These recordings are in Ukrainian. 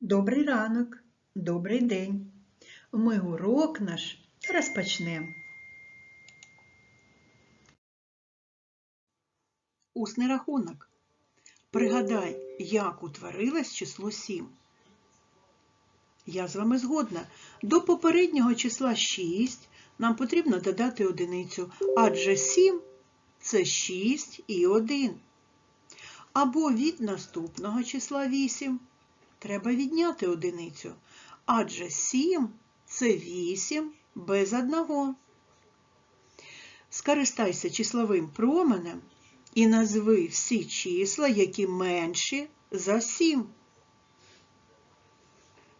Добрий ранок, добрий день. Ми урок наш розпочнемо. Усний рахунок. Пригадай, як утворилось число 7. Я з вами згодна. До попереднього числа 6 нам потрібно додати одиницю, адже 7 це 6 і 1. Або від наступного числа 8 треба відняти одиницю, адже 7 це 8 без одного. Скористайся числовим променем і назви всі числа, які менші за 7.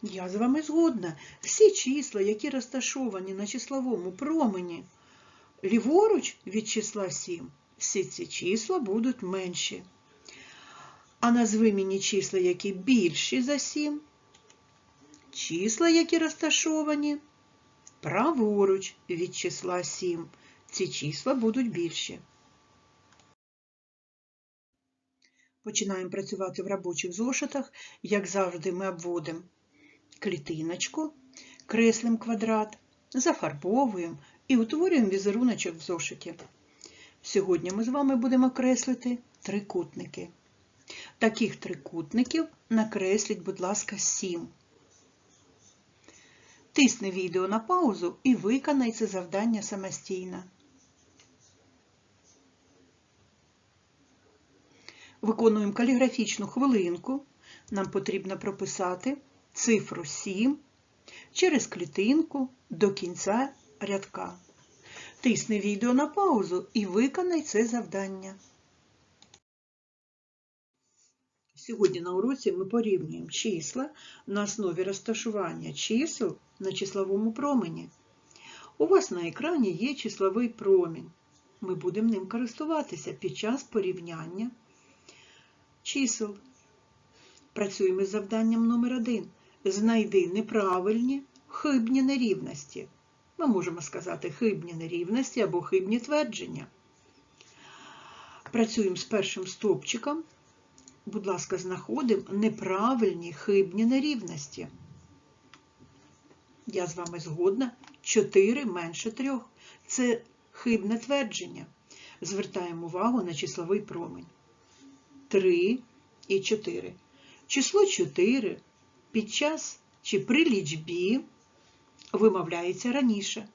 Я з вами згодна. Всі числа, які розташовані на числовому промені ліворуч від числа 7, всі ці числа будуть менші. А назви мені числа, які більші за 7, числа, які розташовані праворуч від числа 7. Ці числа будуть більші. Починаємо працювати в робочих зошитах. Як завжди, ми обводимо клітиночку, креслимо квадрат, зафарбовуємо і утворюємо візеруночок в зошиті. Сьогодні ми з вами будемо креслити трикутники. Таких трикутників накресліть, будь ласка, 7. Тисни відео на паузу і виконай це завдання самостійно. Виконуємо каліграфічну хвилинку. Нам потрібно прописати цифру 7 через клітинку до кінця рядка. Тисни відео на паузу і виконай це завдання. Сьогодні на уроці ми порівнюємо числа на основі розташування чисел на числовому промені. У вас на екрані є числовий промінь. Ми будемо ним користуватися під час порівняння чисел. Працюємо з завданням номер 1 Знайди неправильні хибні нерівності. Ми можемо сказати хибні нерівності або хибні твердження. Працюємо з першим стовпчиком. Будь ласка, знаходимо неправильні хибні нерівності. Я з вами згодна. 4 менше 3. Це хибне твердження. Звертаємо увагу на числовий промінь. 3 і 4. Число 4 під час чи при лічбі вимовляється раніше.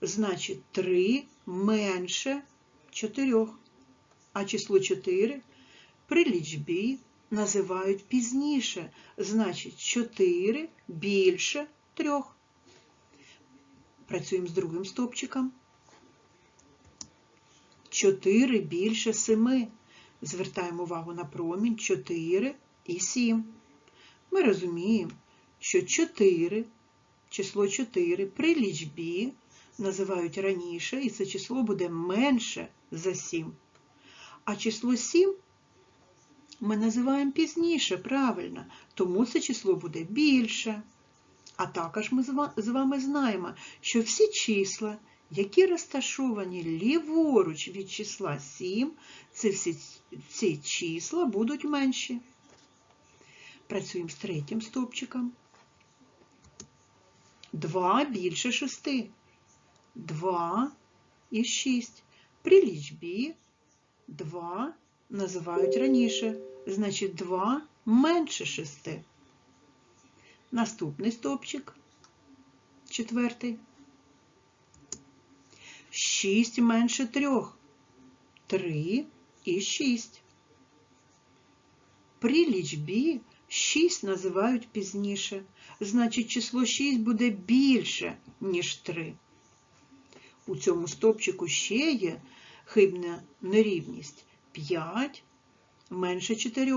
Значить, 3 менше 4. А число 4 при лічбі називають пізніше. Значить, 4 більше 3. Працюємо з другим стовпчиком. 4 більше 7. Звертаємо увагу на промінь 4 і 7. Ми розуміємо, що 4, число 4 при лічбі називають раніше, і це число буде менше за 7. А число 7 ми називаємо пізніше, правильно, тому це число буде більше. А також ми з вами знаємо, що всі числа, які розташовані ліворуч від числа 7, це всі ці числа будуть менші. Працюємо з третім стовпчиком. 2 більше 6. 2 і 6. При лічбі 2 називають раніше. Значить, 2 менше 6. Наступний стовпчик. Четвертий. 6 менше 3. 3 і 6. При лічбі 6 називають пізніше. Значить, число 6 буде більше, ніж 3. У цьому стопчику ще є хибна нерівність. 5 менше 4.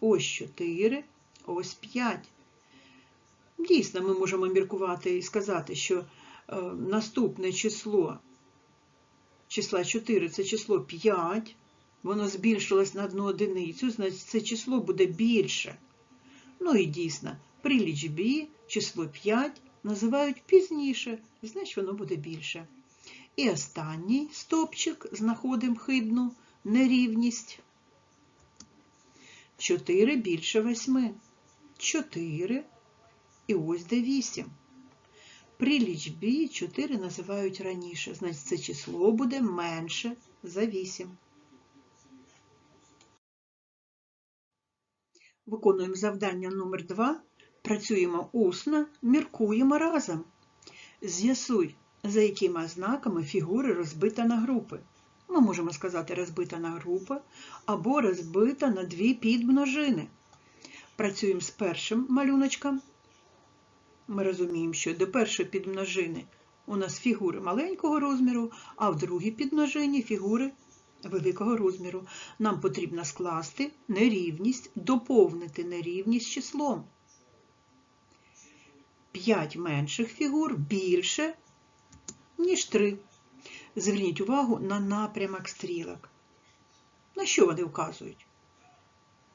Ось 4, ось 5. Дійсно, ми можемо міркувати і сказати, що е, наступне число числа 4 це число 5, воно збільшилось на одну одиницю, значить це число буде більше. Ну і дійсно, при лічбі число 5 називають пізніше, значить воно буде більше. І останній стопчик знаходимо хибну нерівність. 4 більше 8. 4 і ось де 8. При лічбі 4 називають раніше, значить це число буде менше за 8. Виконуємо завдання номер 2 Працюємо усно, міркуємо разом. З'ясуй, за якими ознаками фігури розбита на групи. Ми можемо сказати розбита на групи або розбита на дві підмножини. Працюємо з першим малюночком. Ми розуміємо, що до першої підмножини у нас фігури маленького розміру, а в другій підмножині фігури великого розміру. Нам потрібно скласти нерівність, доповнити нерівність числом. 5 менших фігур більше, ніж 3. Зверніть увагу на напрямок стрілок. На що вони вказують?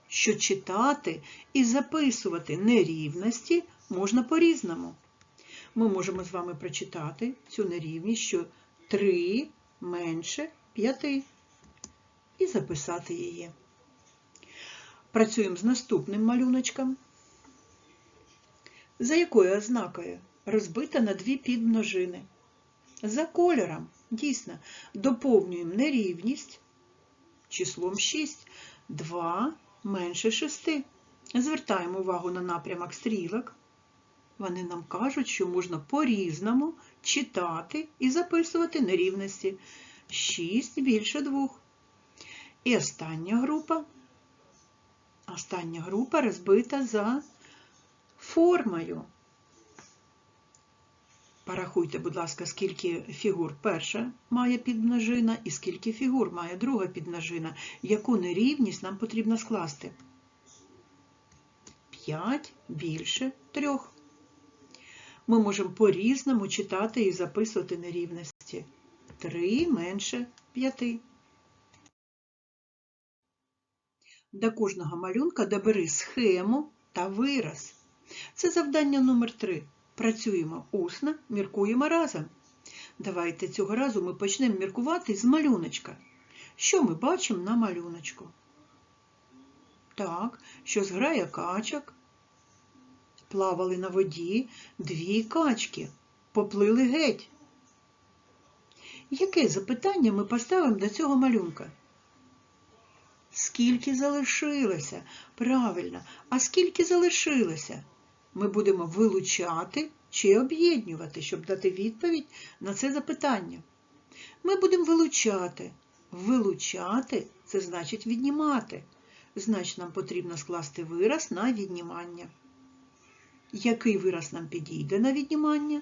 Що читати і записувати нерівності можна по-різному. Ми можемо з вами прочитати цю нерівність, що 3 менше 5 і записати її. Працюємо з наступним малюночком. За якою ознакою? Розбита на дві підмножини. За кольором, дійсно, доповнюємо нерівність числом 6, 2 менше 6. Звертаємо увагу на напрямок стрілок. Вони нам кажуть, що можна по-різному читати і записувати нерівності. 6 більше 2. І остання група. Остання група розбита за формою. Порахуйте, будь ласка, скільки фігур перша має підмножина і скільки фігур має друга підмножина. Яку нерівність нам потрібно скласти? 5 більше 3. Ми можемо по-різному читати і записувати нерівності. 3 менше 5. До кожного малюнка добери схему та вираз. Це завдання номер 3. Працюємо усно, міркуємо разом. Давайте цього разу ми почнемо міркувати з малюночка. Що ми бачимо на малюночку? Так, що зграє качок. Плавали на воді дві качки, поплили геть. Яке запитання ми поставимо до цього малюнка? Скільки залишилося? Правильно, а скільки залишилося? Ми будемо вилучати чи об'єднувати, щоб дати відповідь на це запитання. Ми будемо вилучати. Вилучати це значить віднімати. Значить, нам потрібно скласти вираз на віднімання. Який вираз нам підійде на віднімання?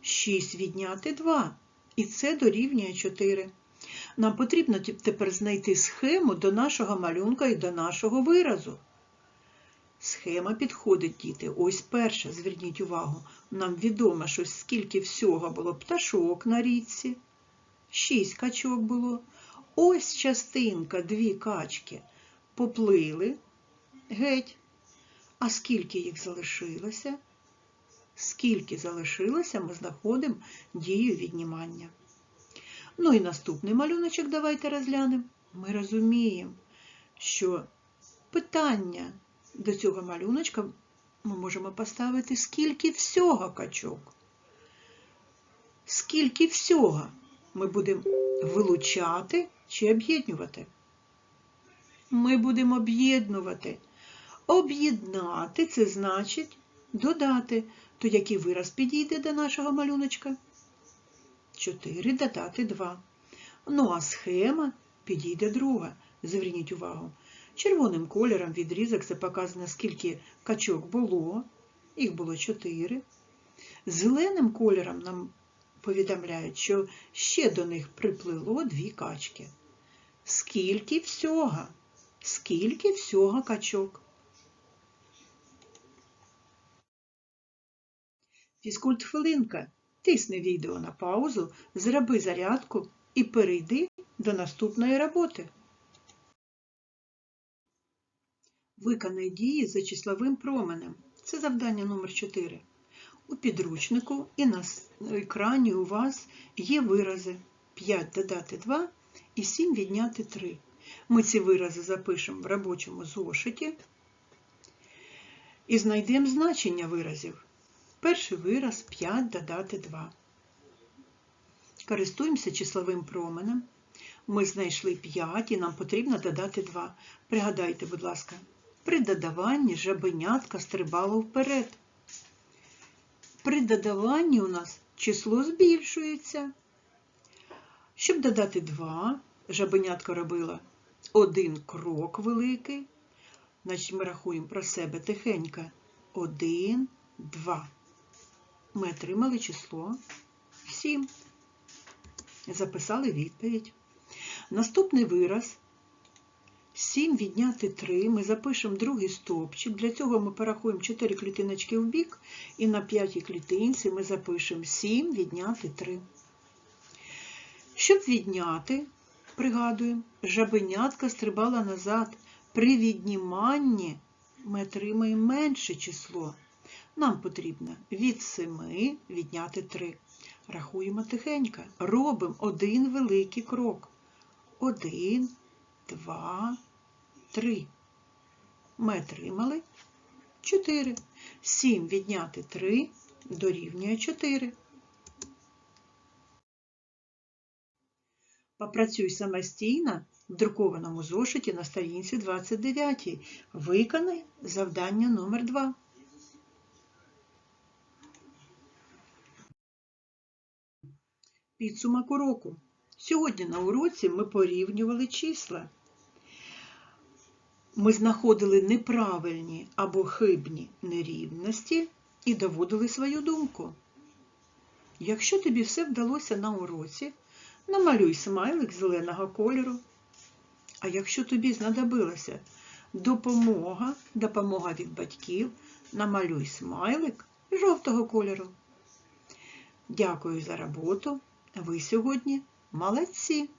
6 відняти 2. І це дорівнює 4. Нам потрібно тепер знайти схему до нашого малюнка і до нашого виразу. Схема підходить, діти. Ось перша, зверніть увагу, нам відомо, що скільки всього було пташок на річці. Шість качок було. Ось частинка, дві качки поплили геть. А скільки їх залишилося? Скільки залишилося, ми знаходимо дію віднімання. Ну і наступний малюночок давайте розглянемо. Ми розуміємо, що питання до цього малюночка ми можемо поставити скільки всього качок. Скільки всього ми будемо вилучати чи об'єднувати? Ми будемо об'єднувати. Об'єднати це значить додати. То який вираз підійде до нашого малюночка? 4 додати 2. Ну а схема підійде друга. Зверніть увагу. Червоним кольором відрізок це показано, скільки качок було. Їх було 4. Зеленим кольором нам повідомляють, що ще до них приплило дві качки. Скільки всього? Скільки всього качок? Фізкульт хвилинка. Тисни відео на паузу, зроби зарядку і перейди до наступної роботи. Виконай дії за числовим променем. Це завдання номер 4. У підручнику і на екрані у вас є вирази 5 додати 2 і 7 відняти 3. Ми ці вирази запишемо в робочому зошиті. і знайдемо значення виразів. Перший вираз 5 додати 2. Користуємося числовим променем. Ми знайшли 5 і нам потрібно додати 2. Пригадайте, будь ласка, при додаванні жабенятка стрибало вперед. При додаванні у нас число збільшується. Щоб додати 2, жабенятка робила один крок великий. Значить, ми рахуємо про себе тихенько. 1, 2. Ми отримали число 7. Записали відповідь. Наступний вираз 7 відняти 3. Ми запишемо другий стовпчик. Для цього ми порахуємо 4 клітиночки в бік, і на п'ятій клітинці ми запишемо 7 відняти 3. Щоб відняти, пригадуємо, жабенятка стрибала назад. При відніманні ми отримаємо менше число. Нам потрібно від 7 відняти 3. Рахуємо тихенько. Робимо один великий крок. Один, два, три. Ми отримали 4. 7 відняти 3 дорівнює 4. Попрацюй самостійно в друкованому зошиті на сторінці 29. Виконай завдання номер 2. Підсумок уроку. Сьогодні на уроці ми порівнювали числа. Ми знаходили неправильні або хибні нерівності і доводили свою думку. Якщо тобі все вдалося на уроці, намалюй смайлик зеленого кольору. А якщо тобі знадобилася допомога, допомога від батьків, намалюй смайлик жовтого кольору. Дякую за роботу. Ви сьогодні молодці!